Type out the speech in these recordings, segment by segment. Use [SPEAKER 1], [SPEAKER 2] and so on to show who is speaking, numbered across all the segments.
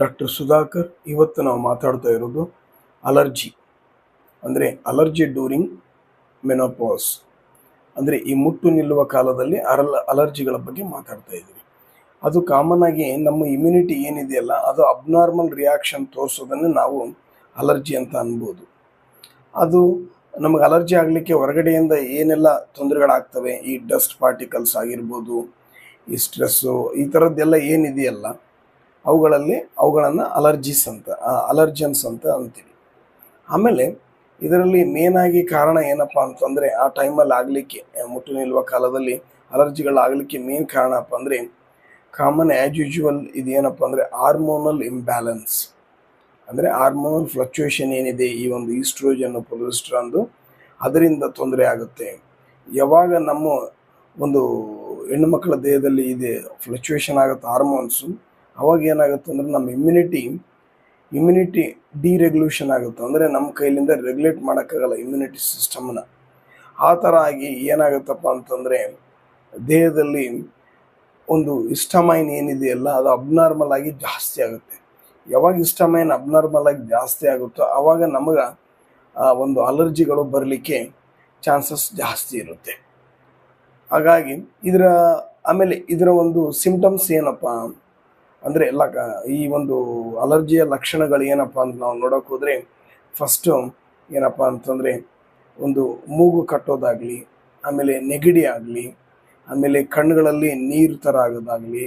[SPEAKER 1] Doctor Sudhakar ಇವತ್ತು ನಾವು ಮಾತಾಡ್ತಾ ಇರೋದು ಅಲರ್ಜಿ ಅಂದರೆ ಅಲರ್ಜಿ ಡ್ಯೂರಿಂಗ್ ಮೆನೋಪಾಸ್ ಅಂದರೆ ಈ ಮುಟ್ಟು ನಿಲ್ಲುವ ಕಾಲದಲ್ಲಿ ಅರಲ್ ಅಲರ್ಜಿಗಳ ಬಗ್ಗೆ ಮಾತಾಡ್ತಾ ಇದ್ದೀವಿ. ಅದು ಕಾಮನ್ ಆಗಿ ನಮ್ಮ ಇಮ್ಯುನಿಟಿ ಏನಿದೆಯಲ್ಲ, ಅದು ಅಬ್ನಾರ್ಮಲ್ ರಿಯಾಕ್ಷನ್ ತೋರಿಸೋದನ್ನು ನಾವು ಅಲರ್ಜಿ ಅಂತ ಅನ್ಬೋದು. ಅದು ನಮಗೆ ಅಲರ್ಜಿ ಆಗಲಿಕ್ಕೆ ಹೊರಗಡೆಯಿಂದ ಏನೆಲ್ಲ ತೊಂದರೆಗಳಾಗ್ತವೆ, ಈ ಡಸ್ಟ್ ಪಾರ್ಟಿಕಲ್ಸ್ ಆಗಿರ್ಬೋದು, ಈ ಸ್ಟ್ರೆಸ್ಸು ಈ ಥರದ್ದೆಲ್ಲ ಏನಿದೆಯಲ್ಲ ಅವುಗಳಲ್ಲಿ ಅವುಗಳನ್ನು ಅಲರ್ಜಿಸ್ ಅಂತ ಅಲರ್ಜನ್ಸ್ ಅಂತ ಅಂತೀವಿ. ಆಮೇಲೆ ಇದರಲ್ಲಿ ಮೇನ್ ಆಗಿ ಕಾರಣ ಏನಪ್ಪ ಅಂತಂದರೆ ಆ ಟೈಮಲ್ಲಿ ಆಗಲಿಕ್ಕೆ ಮುಟ್ಟು ನಿಲ್ಲುವ ಕಾಲದಲ್ಲಿ ಅಲರ್ಜಿಗಳಾಗಲಿಕ್ಕೆ ಮೇನ್ ಕಾರಣಪ್ಪ ಅಂದರೆ ಕಾಮನ್ ಆ್ಯಸ್ ಯೂಶುವಲ್ ಏನಪ್ಪ ಅಂದರೆ ಹಾರ್ಮೋನಲ್ ಇಂಬ್ಯಾಲೆನ್ಸ್ ಅಂದರೆ ಹಾರ್ಮೋನಲ್ ಫ್ಲಕ್ಚುಯೇಷನ್ ಏನಿದೆ ಈ ಒಂದು ಈಸ್ಟ್ರೋಜನ್ ಪ್ರೊಜೆಸ್ಟ್ರಾನ್ದು ಅದರಿಂದ ತೊಂದರೆ ಆಗುತ್ತೆ. ಯಾವಾಗ ನಮ್ಮ ಒಂದು ಹೆಣ್ಣು ಮಕ್ಕಳ ದೇಹದಲ್ಲಿ ಇದೆ ಫ್ಲಕ್ಚುಯೇಷನ್ ಆಗುತ್ತೆ ಹಾರ್ಮೋನ್ಸು ಅವಾಗ ಏನಾಗುತ್ತೆ ಅಂದರೆ ನಮ್ಮ ಇಮ್ಯುನಿಟಿ ಇಮ್ಯುನಿಟಿ ಡಿರೆಗ್ಯುಲೇಷನ್ ಆಗುತ್ತೆ. ಅಂದರೆ ನಮ್ಮ ಕೈಲಿಂದ ರೆಗ್ಯುಲೇಟ್ ಮಾಡೋಕ್ಕಾಗಲ್ಲ ಇಮ್ಯುನಿಟಿ ಸಿಸ್ಟಮ್ನ ಆ ಥರ ಆಗಿ ಏನಾಗುತ್ತಪ್ಪ ಅಂತಂದರೆ ದೇಹದಲ್ಲಿ ಒಂದು ಇಸ್ಟಮೈನ್ ಏನಿದೆಯಲ್ಲ, ಅದು ಅಬ್ನಾರ್ಮಲ್ ಆಗಿ ಜಾಸ್ತಿ ಆಗುತ್ತೆ. ಯಾವಾಗ ಇಸ್ಟಮೈನ್ ಅಬ್ನಾರ್ಮಲ್ ಆಗಿ ಜಾಸ್ತಿ ಆಗುತ್ತೋ ಆವಾಗ ನಮಗೆ ಒಂದು ಅಲರ್ಜಿಗಳು ಬರಲಿಕ್ಕೆ ಚಾನ್ಸಸ್ ಜಾಸ್ತಿ ಇರುತ್ತೆ. ಹಾಗಾಗಿ ಇದರ, ಆಮೇಲೆ ಇದರ ಒಂದು ಸಿಂಪ್ಟಮ್ಸ್ ಏನಪ್ಪ ಅಂದರೆ ಎಲ್ಲ ಈ ಒಂದು ಅಲರ್ಜಿಯ ಲಕ್ಷಣಗಳು ಏನಪ್ಪ ಅಂತ ನಾವು ನೋಡೋಕೆ ಹೋದರೆ ಫಸ್ಟು ಏನಪ್ಪ ಅಂತಂದರೆ ಒಂದು ಮೂಗು ಕಟ್ಟೋದಾಗಲಿ, ಆಮೇಲೆ ನೆಗಡಿ ಆಗಲಿ, ಆಮೇಲೆ ಕಣ್ಣುಗಳಲ್ಲಿ ನೀರು ಥರ ಆಗೋದಾಗಲಿ,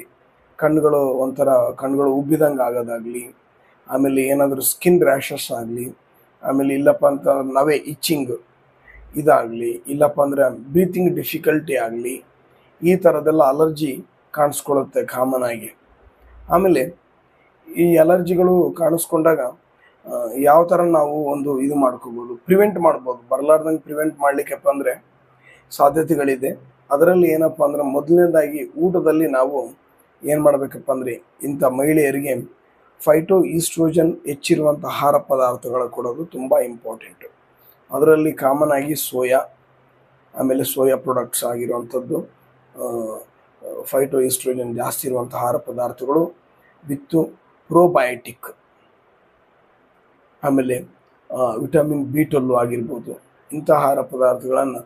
[SPEAKER 1] ಕಣ್ಣುಗಳು ಒಂಥರ ಕಣ್ಣುಗಳು ಉಬ್ಬಿದಂಗೆ ಆಗೋದಾಗಲಿ, ಆಮೇಲೆ ಏನಾದರೂ ಸ್ಕಿನ್ ರ್ಯಾಷಸ್ ಆಗಲಿ, ಆಮೇಲೆ ಇಲ್ಲಪ್ಪ ಅಂತ ನಾವೇ ಇಚ್ಚಿಂಗ್ ಇದಾಗಲಿ, ಇಲ್ಲಪ್ಪ ಅಂದರೆ ಬ್ರೀತಿಂಗ್ ಡಿಫಿಕಲ್ಟಿ ಆಗಲಿ, ಈ ಥರದ್ದೆಲ್ಲ ಅಲರ್ಜಿ ಕಾಣಿಸ್ಕೊಳ್ಳುತ್ತೆ ಕಾಮನ್ ಆಗಿ. ಆಮೇಲೆ ಈ ಅಲರ್ಜಿಗಳು ಕಾಣಿಸ್ಕೊಂಡಾಗ ಯಾವ ಥರ ನಾವು ಒಂದು ಇದು ಮಾಡ್ಕೋಬೋದು ಪ್ರಿವೆಂಟ್ ಮಾಡ್ಬೋದು. ಬರಲಾರ್ದಂಗೆ ಪ್ರಿವೆಂಟ್ ಮಾಡಲಿಕ್ಕೆಪ್ಪ ಅಂದರೆ ಸಾಧ್ಯತೆಗಳಿದೆ. ಅದರಲ್ಲಿ ಏನಪ್ಪ ಅಂದ್ರೆ ಮೊದಲನೇದಾಗಿ ಊಟದಲ್ಲಿ ನಾವು ಏನು ಮಾಡಬೇಕಪ್ಪ ಅಂದರೆ ಇಂಥ ಮಹಿಳೆಯರಿಗೆ ಫೈಟೋ ಈಸ್ಟ್ರೋಜನ್ ಹೆಚ್ಚಿರುವಂಥ ಆಹಾರ ಪದಾರ್ಥಗಳು ಕೊಡೋದು ತುಂಬ ಇಂಪಾರ್ಟೆಂಟು ಅದರಲ್ಲಿ ಕಾಮನ್ ಆಗಿ ಸೋಯಾ, ಆಮೇಲೆ ಸೋಯಾ ಪ್ರಾಡಕ್ಟ್ಸ್ ಆಗಿರುವಂಥದ್ದು ಫೈಟೋ ಇಸ್ಟ್ರೋಜನ್ ಜಾಸ್ತಿ ಇರುವಂಥ ಆಹಾರ ಪದಾರ್ಥಗಳು ವಿತ್ತು ಪ್ರೋಬಯೋಟಿಕ್ ಆಮೇಲೆ ವಿಟಮಿನ್ ಬಿ ಟೊಲ್ಲು ಆಗಿರ್ಬೋದು. ಇಂಥ ಆಹಾರ ಪದಾರ್ಥಗಳನ್ನು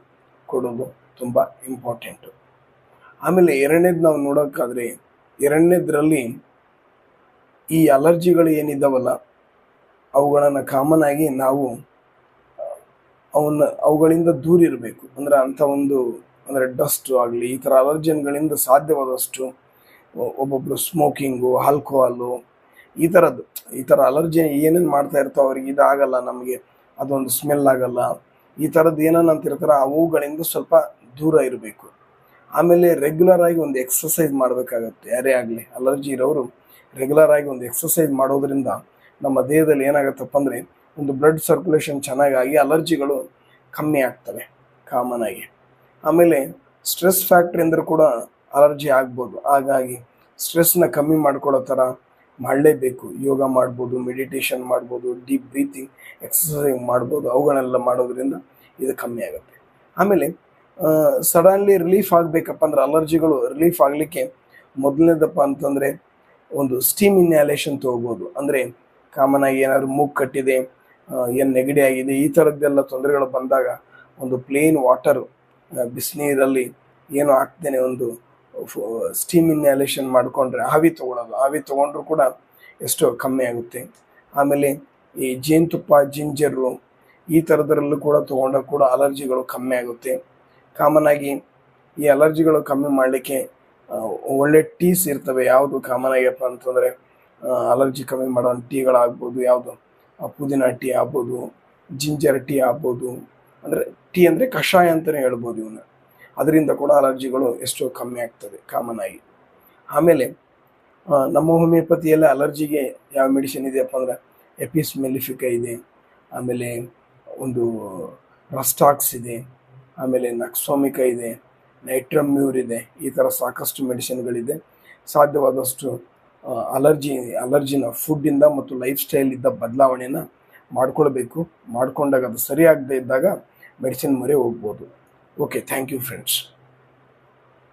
[SPEAKER 1] ಕೊಡೋದು ತುಂಬ ಇಂಪಾರ್ಟೆಂಟು ಆಮೇಲೆ ಎರಡನೇದು ನಾವು ನೋಡೋಕ್ಕಾದರೆ ಎರಡನೇದ್ರಲ್ಲಿ ಈ ಅಲರ್ಜಿಗಳು ಏನಿದ್ದಾವಲ್ಲ ಅವುಗಳನ್ನು ಕಾಮನ್ ಆಗಿ ನಾವು ಅವನ್ನ, ಅವುಗಳಿಂದ ದೂರ ಇರಬೇಕು. ಅಂದರೆ ಅಂಥ ಒಂದು ಅಂದರೆ ಡಸ್ಟು ಆಗಲಿ, ಈ ಥರ ಅಲರ್ಜನ್ಗಳಿಂದ ಸಾಧ್ಯವಾದಷ್ಟು ಒಬ್ಬೊಬ್ಬರು ಸ್ಮೋಕಿಂಗು, ಆಲ್ಕೋಹಾಲು, ಈ ಥರದ್ದು ಈ ಥರ ಅಲರ್ಜಿ ಏನೇನು ಮಾಡ್ತಾ ಇರ್ತಾವೆ ಅವ್ರಿಗೆ ಇದಾಗಲ್ಲ ನಮಗೆ, ಅದೊಂದು ಸ್ಮೆಲ್ ಆಗಲ್ಲ, ಈ ಥರದ್ದು ಏನೇನು ಅಂತಿರ್ತಾರೆ ಅವುಗಳಿಂದ ಸ್ವಲ್ಪ ದೂರ ಇರಬೇಕು. ಆಮೇಲೆ ರೆಗ್ಯುಲರ್ ಆಗಿ ಒಂದು ಎಕ್ಸಸೈಸ್ ಮಾಡಬೇಕಾಗತ್ತೆ, ಯಾರೇ ಆಗಲಿ, ಅಲರ್ಜಿ ಇರೋರು ರೆಗ್ಯುಲರ್ ಆಗಿ ಒಂದು ಎಕ್ಸಸೈಸ್ ಮಾಡೋದ್ರಿಂದ ನಮ್ಮ ದೇಹದಲ್ಲಿ ಏನಾಗುತ್ತಪ್ಪ ಅಂದರೆ ಒಂದು ಬ್ಲಡ್ ಸರ್ಕ್ಯುಲೇಷನ್ ಚೆನ್ನಾಗಾಗಿ ಅಲರ್ಜಿಗಳು ಕಮ್ಮಿ ಆಗ್ತವೆ ಕಾಮನ್ ಆಗಿ. ಆಮೇಲೆ ಸ್ಟ್ರೆಸ್ ಫ್ಯಾಕ್ಟ್ರಿಯಿಂದ ಕೂಡ ಅಲರ್ಜಿ ಆಗ್ಬೋದು. ಹಾಗಾಗಿ ಸ್ಟ್ರೆಸ್ನ ಕಮ್ಮಿ ಮಾಡ್ಕೊಳ್ಳೋ ಥರ ಮಾಡಲೇಬೇಕು. ಯೋಗ ಮಾಡ್ಬೋದು, ಮೆಡಿಟೇಷನ್ ಮಾಡ್ಬೋದು, ಡೀಪ್ ಬ್ರೀತಿಂಗ್ ಎಕ್ಸಸೈಸ್ ಮಾಡ್ಬೋದು, ಅವುಗಳನ್ನೆಲ್ಲ ಮಾಡೋದ್ರಿಂದ ಇದು ಕಮ್ಮಿ ಆಗುತ್ತೆ. ಆಮೇಲೆ ಸಡನ್ಲಿ ರಿಲೀಫ್ ಆಗಬೇಕಪ್ಪ ಅಂದ್ರೆ ಅಲರ್ಜಿಗಳು ರಿಲೀಫ್ ಆಗಲಿಕ್ಕೆ ಮೊದಲನೇದಪ್ಪ ಅಂತಂದರೆ ಒಂದು ಸ್ಟೀಮ್ ಇನ್ಯಾಲೇಷನ್ ತೊಗೋಬೋದು. ಅಂದರೆ ಕಾಮನ್ ಆಗಿ ಏನಾದ್ರು ಮೂಗು ಕಟ್ಟಿದೆ ಏನು ನೆಗಡಿ ಆಗಿದೆ, ಈ ಥರದ್ದೆಲ್ಲ ತೊಂದರೆಗಳು ಬಂದಾಗ ಒಂದು ಪ್ಲೇನ್ ವಾಟರ್ ಬಿಸಿನೀರಲ್ಲಿ ಏನು ಹಾಕ್ದೇನೆ ಒಂದು ಸ್ಟೀಮ್ ಇನ್ಯಾಲೇಷನ್ ಮಾಡಿಕೊಂಡ್ರೆ ಆವಿ ತೊಗೊಳೋದು ಆವಿ ತೊಗೊಂಡ್ರು ಕೂಡ ಎಷ್ಟೋ ಕಮ್ಮಿ ಆಗುತ್ತೆ. ಆಮೇಲೆ ಈ ಜೇನುತುಪ್ಪ, ಜಿಂಜರು, ಈ ಥರದ್ರಲ್ಲೂ ಕೂಡ ತೊಗೊಂಡಾಗ ಕೂಡ ಅಲರ್ಜಿಗಳು ಕಮ್ಮಿ ಆಗುತ್ತೆ. ಕಾಮನ್ ಆಗಿ ಈ ಅಲರ್ಜಿಗಳು ಕಮ್ಮಿ ಮಾಡಲಿಕ್ಕೆ ಒಳ್ಳೆ ಟೀಸ್ ಇರ್ತವೆ. ಯಾವುದು ಕಾಮನ್ ಆಗ್ಯಪ್ಪ ಅಂತಂದರೆ ಅಲರ್ಜಿ ಕಮ್ಮಿ ಮಾಡೋ ಟೀಗಳಾಗ್ಬೋದು ಯಾವುದು ಪುದೀನ ಟೀ ಆಗ್ಬೋದು, ಜಿಂಜರ್ ಟೀ ಆಗ್ಬೋದು ಅಂದರೆ ಟೀ ಅಂದರೆ ಕಷಾಯ ಅಂತಲೇ ಹೇಳ್ಬೋದು ಇವನ್ನ ಅದರಿಂದ ಕೂಡ ಅಲರ್ಜಿಗಳು ಎಷ್ಟೋ ಕಮ್ಮಿ ಆಗ್ತದೆ ಕಾಮನ್ ಆಗಿ. ಆಮೇಲೆ ನಮ್ಮ ಹೋಮಿಯೋಪತಿಯಲ್ಲಿ ಅಲರ್ಜಿಗೆ ಯಾವ ಮೆಡಿಸಿನ್ ಇದೆಯಪ್ಪ ಅಂದ್ರೆ ಎಪಿಸ್ ಮೆಲಿಫಿಕ ಇದೆ, ಆಮೇಲೆ ಒಂದು ರಸ್ಟಾಕ್ಸ್ ಇದೆ, ಆಮೇಲೆ ನಕ್ಸೋಮಿಕ ಇದೆ ನೈಟ್ರಮ್ಯೂರ್ ಇದೆ, ಈ ಥರ ಸಾಕಷ್ಟು ಮೆಡಿಸಿನ್ಗಳಿದೆ ಸಾಧ್ಯವಾದಷ್ಟು ಅಲರ್ಜಿ, ಅಲರ್ಜಿನ ಫುಡ್ಡಿಂದ ಮತ್ತು ಲೈಫ್ ಸ್ಟೈಲಿಂದ ಬದಲಾವಣೆಯನ್ನು ಮಾಡ್ಕೊಳ್ಬೇಕು. ಮಾಡಿಕೊಂಡಾಗ ಅದು ಸರಿಯಾಗದೇ ಇದ್ದಾಗ ಮೆಡಿಸಿನ್ ಮೊರೆ ಹೋಗ್ಬೋದು. Okay thank you friends